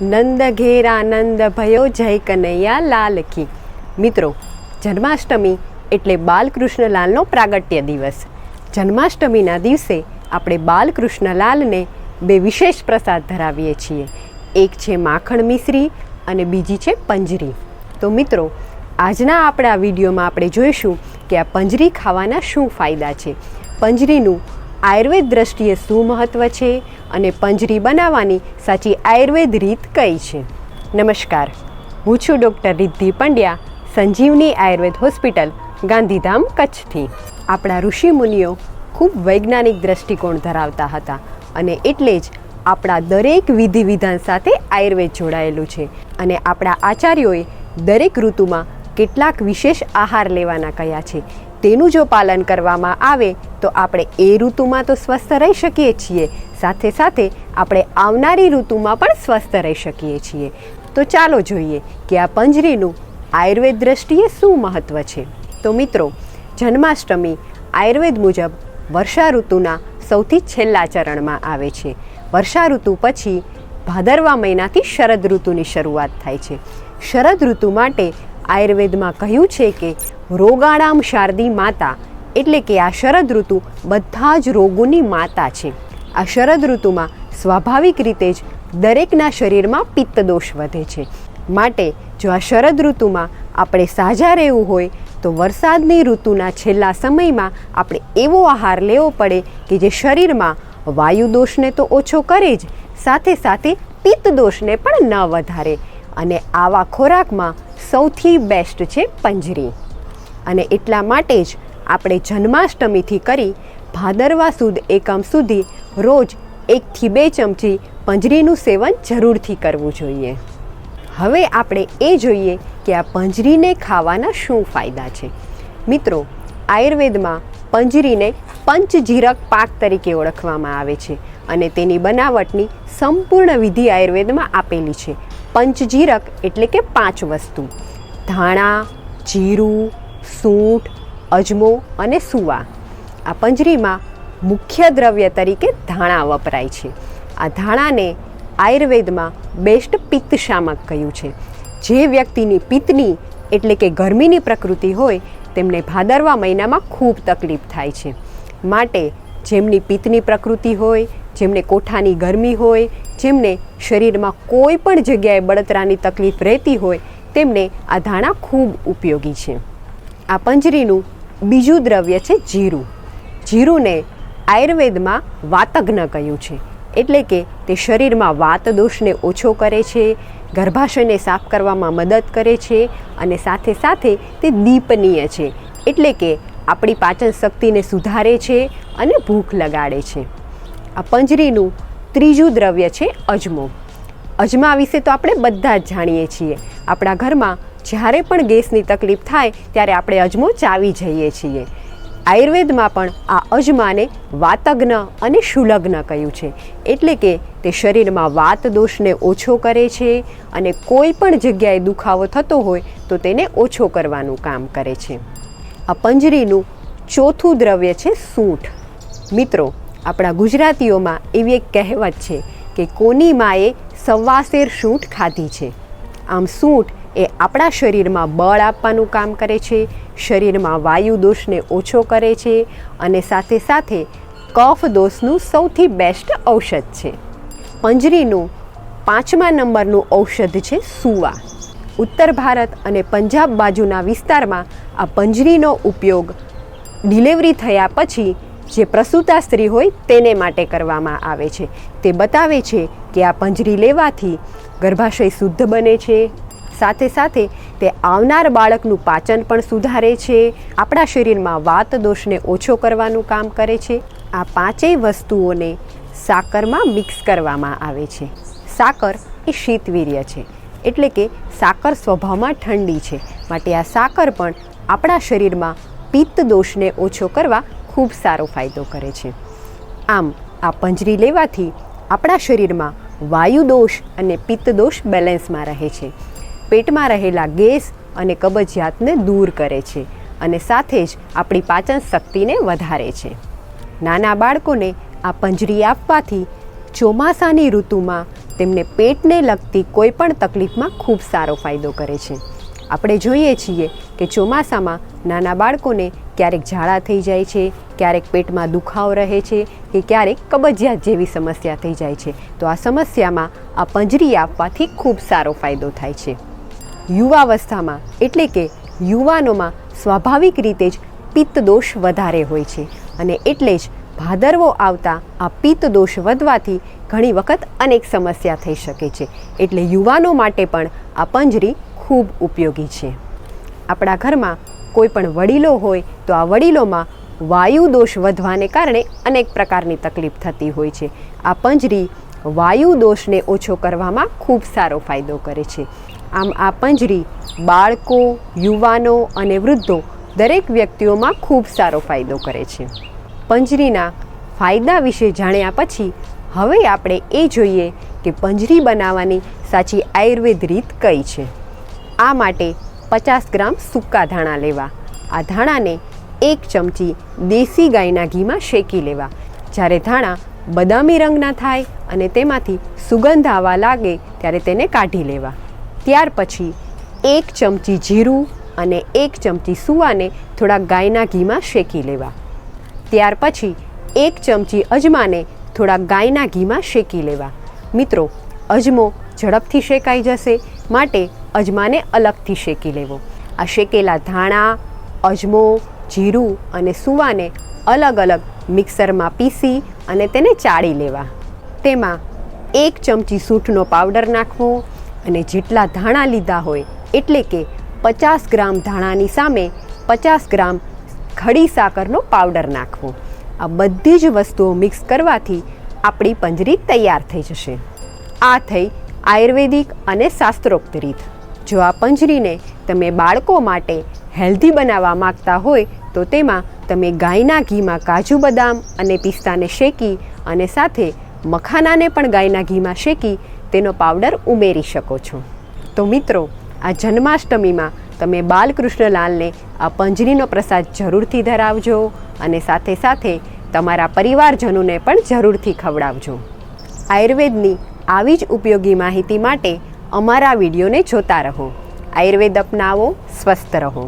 નંદ ઘેર આનંદ ભયો જય કનૈયા લાલ કી મિત્રો, જન્માષ્ટમી એટલે બાલકૃષ્ણલાલનો પ્રાગટ્ય દિવસ. જન્માષ્ટમીના દિવસે આપણે બાલકૃષ્ણલાલને બે વિશેષ પ્રસાદ ધરાવીએ છીએ. એક છે માખણ મિશ્રી અને બીજી છે પંજરી. તો મિત્રો, આજના આપણા વિડીયોમાં આપણે જોઈશું કે આ પંજરી ખાવાના શું ફાયદા છે. પંજરીનું આયુર્વેદ દ્રષ્ટિએ શું મહત્ત્વ છે અને પંજરી બનાવવાની સાચી આયુર્વેદ રીત કઈ છે? નમસ્કાર. હું છું ડૉક્ટર રિદ્ધિ પંડ્યા, સંજીવની આયુર્વેદ હોસ્પિટલ, ગાંધીધામ, કચ્છથી. આપણા ઋષિ મુનિઓ ખૂબ વૈજ્ઞાનિક દ્રષ્ટિકોણ ધરાવતા હતા અને એટલે જ આપણા દરેક વિધિ વિધાન સાથે આયુર્વેદ જોડાયેલું છે અને આપણા આચાર્યોએ દરેક ઋતુમાં કેટલાક વિશેષ આહાર લેવાના કયા છે. તેનું જો પાલન કરવામાં આવે, તો આપણે એ ઋતુમાં તો સ્વસ્થ રહી શકીએ છીએ. સાથે સાથે આપણે આવનારી ઋતુમાં પણ સ્વસ્થ રહી શકીએ છીએ. તો ચાલો જોઈએ કે આ પંજરીનું આયુર્વેદ દ્રષ્ટિએ શું મહત્ત્વ છે. તો મિત્રો, જન્માષ્ટમી આયુર્વેદ મુજબ વર્ષા ઋતુના સૌથી છેલ્લા ચરણમાં આવે છે. વર્ષા ઋતુ પછી ભાદરવા મહિનાથી શરદ ઋતુની શરૂઆત થાય છે. શરદ ઋતુ માટે આયુર્વેદમાં કહ્યું છે કે રોગાણામ શારદી માતા એટલે કે આ શરદ ઋતુ બધા જ રોગોની માતા છે. આ શરદ ઋતુમાં સ્વાભાવિક રીતે જ દરેકના શરીરમાં પિત્ત દોષ વધે છે. માટે જો આ શરદ ઋતુમાં આપણે સાજા રહેવું હોય, તો વરસાદની ઋતુના છેલ્લા સમયમાં આપણે એવો આહાર લેવો પડે કે જે શરીરમાં વાયુ દોષને તો ઓછો કરે જ, સાથે સાથે પિત્ત દોષને પણ ન વધારે. અને આવા ખોરાકમાં સૌથી બેસ્ટ છે પંજરી. અને એટલા માટે જ આપણે જન્માષ્ટમીથી કરી ભાદરવા સુદ એકમ સુધી રોજ એકથી બે ચમચી પંજરીનું સેવન જરૂરથી કરવું જોઈએ. હવે આપણે એ જોઈએ કે આ પંજરીને ખાવાના શું ફાયદા છે. મિત્રો, આયુર્વેદમાં પંજરીને પંચજીરક પાક તરીકે ઓળખવામાં આવે છે અને તેની બનાવટની સંપૂર્ણ વિધિ આયુર્વેદમાં આપેલી છે. પંચજીરક એટલે કે પાંચ વસ્તુ. ધાણા, જીરું, સૂંઠ, અજમો અને સુવા. આ પંજરીમાં મુખ્ય દ્રવ્ય તરીકે ધાણા વપરાય છે. આ ધાણાને આયુર્વેદમાં બેસ્ટ પિત્તશામક કહ્યું છે. જે વ્યક્તિની પિત્તની એટલે કે ગરમીની પ્રકૃતિ હોય, તેમને ભાદરવા મહિનામાં ખૂબ તકલીફ થાય છે. માટે જેમની પિત્તની પ્રકૃતિ હોય જેમને કોઠાની ગરમી હોય, જેમને શરીરમાં કોઈ પણ જગ્યાએ બળતરાની તકલીફ રહેતી હોય, તેમને આ ધાણા ખૂબ ઉપયોગી છે. આ પંજરીનું બીજું દ્રવ્ય છે જીરું. જીરુંને આયુર્વેદમાં વાતજ્ઞ કહ્યું છે. એટલે કે તે શરીરમાં વાત દોષને ઓછો કરે છે, ગર્ભાશયને સાફ કરવામાં મદદ કરે છે અને સાથે સાથે તે દીપનીય છે. એટલે કે આપણી પાચન શક્તિને સુધારે છે અને ભૂખ લગાડે છે. આ પંજરીનું ત્રીજું દ્રવ્ય છે અજમો. અજમા વિશે તો આપણે બધા જ જાણીએ છીએ. આપણા ઘરમાં જ્યારે પણ ગેસની તકલીફ થાય ત્યારે આપણે અજમો ચાવી જઈએ છીએ. આયુર્વેદમાં પણ આ અજમાને વાતજ્ઞ અને શુલગ્ન કહ્યું છે. એટલે કે તે શરીરમાં વાત દોષને ઓછો કરે છે અને કોઈ પણ જગ્યાએ દુખાવો થતો હોય તો તેને ઓછો કરવાનું કામ કરે છે. આ પંજરીનું ચોથું દ્રવ્ય છે સૂંઠ. મિત્રો આપણા ગુજરાતીઓમાં એવી એક કહેવત છે કે કોની માએ સવાસેર સૂંઠ ખાધી છે. આમ સૂંઠ એ આપણા શરીરમાં બળ આપવાનું કામ કરે છે, શરીરમાં વાયુ દોષને ઓછો કરે છે અને સાથે સાથે કફ દોષનું સૌથી બેસ્ટ ઔષધ છે. પંજરીનું પાંચમા નંબરનું ઔષધ છે સુવા. ઉત્તર ભારત અને પંજાબ બાજુના વિસ્તારમાં આ પંજરીનો ઉપયોગ ડિલિવરી થયા પછી જે પ્રસૂતા સ્ત્રી હોય તેને માટે કરવામાં આવે છે. તે બતાવે છે કે આ પંજરી લેવાથી ગર્ભાશય શુદ્ધ બને છે. સાથે સાથે તે આવનાર બાળકનું પાચન પણ સુધારે છે. આપણા શરીરમાં વાત દોષને ઓછો કરવાનું કામ કરે છે. આ પાંચેય વસ્તુઓને સાકરમાં મિક્સ કરવામાં આવે છે. સાકર એ શીતવીર્ય છે. એટલે કે સાકર સ્વભાવમાં ઠંડી છે. માટે આ સાકર પણ આપણા શરીરમાં પિત્ત દોષને ઓછો કરવા ખૂબ સારો ફાયદો કરે છે. આમ, આ પંજરી લેવાથી આપણા શરીરમાં વાયુ દોષ અને પિત્ત દોષ બેલેન્સમાં રહે છે. પેટમાં રહેલા ગેસ અને કબજિયાતને દૂર કરે છે અને સાથે જ આપણી પાચન શક્તિને વધારે છે. નાના બાળકોને આ પંજરી આપવાથી ચોમાસાની ઋતુમાં તેમને પેટને લગતી કોઈપણ તકલીફમાં ખૂબ સારો ફાયદો કરે છે. આપણે જોઈએ છીએ કે ચોમાસામાં નાના બાળકોને ક્યારેક ઝાડા થઈ જાય છે, ક્યારેક પેટમાં દુખાવો રહે છે કે ક્યારેક કબજિયાત જેવી સમસ્યા થઈ જાય છે. તો આ સમસ્યામાં આ પંજરી આપવાથી ખૂબ સારો ફાયદો થાય છે. યુવાવસ્થામાં એટલે કે યુવાનોમાં સ્વાભાવિક રીતે જ પિત્તદોષ વધારે હોય છે અને એટલે જ ભાદરવો આવતા આ પિત્ત દોષ વધવાથી ઘણી વખત અનેક સમસ્યા થઈ શકે છે. એટલે યુવાનો માટે પણ આ પંજરી ખૂબ ઉપયોગી છે. આપણા ઘરમાં કોઈ પણ વડીલો હોય તો આ વડીલોમાં વાયુ દોષ વધવાને કારણે અનેક પ્રકારની તકલીફ થતી હોય છે. આ પંજરી વાયુ દોષને ઓછો કરવામાં ખૂબ સારો ફાયદો કરે છે. આમ આ પંજરી બાળકો, યુવાનો અને વૃદ્ધો દરેક વ્યક્તિઓમાં ખૂબ સારો ફાયદો કરે છે. પંજરીના ફાયદા વિશે જાણ્યા પછી હવે આપણે એ જોઈએ કે પંજરી બનાવવાની સાચી આયુર્વેદ રીત કઈ છે. આ માટે પચાસ ગ્રામ સૂકા ધાણા લેવા. આ ધાણાને એક ચમચી દેશી ગાયના ઘીમાં શેકી લેવા. જ્યારે ધાણા બદામી રંગના થાય અને તેમાંથી સુગંધ આવવા લાગે ત્યારે તેને કાઢી લેવા. ત્યાર પછી એક ચમચી જીરું અને એક ચમચી સુવાને થોડા ગાયના ઘીમાં શેકી લેવા. ત્યાર પછી એક ચમચી અજમાને થોડા ગાયના ઘીમાં શેકી લેવા. મિત્રો, અજમો ઝડપથી શેકાઈ જશે. માટે અજમાને અલગથી શેકી લેવો. આ શેકેલા ધાણા, અજમો, જીરું અને સુવાને અલગ અલગ મિક્સરમાં પીસી અને તેને ચાળી લેવા. તેમાં એક ચમચી સૂંઠનો પાવડર નાખવો અને જેટલા ધાણા લીધા હોય, એટલે કે પચાસ ગ્રામ ધાણાની સામે પચાસ ગ્રામ ખડી સાકરનો પાવડર નાખવો. આ બધી જ વસ્તુઓ મિક્સ કરવાથી આપણી પંજરી તૈયાર થઈ જશે. આ થઈ આયુર્વેદિક અને શાસ્ત્રોક્ત રીત. જો આ પંજરીને તમે બાળકો માટે હેલ્ધી બનાવવા માગતા હોય તો તેમાં તમે ગાયના ઘીમાં કાજુ બદામ અને પિસ્તાને શેકી અને સાથે મખાનાને પણ ગાયના ઘીમાં શેકી તેનો પાવડર ઉમેરી શકો છો. તો મિત્રો, આ જન્માષ્ટમીમાં તમે બાલકૃષ્ણલાલને આ પંજરીનો પ્રસાદ જરૂરથી ધરાવજો અને સાથે સાથે તમારા પરિવારજનોને પણ જરૂરથી ખવડાવજો. આયુર્વેદની આવી જ ઉપયોગી માહિતી માટે અમારા વિડીયોને જોતા રહો. આયુર્વેદ અપનાવો સ્વસ્થ રહો.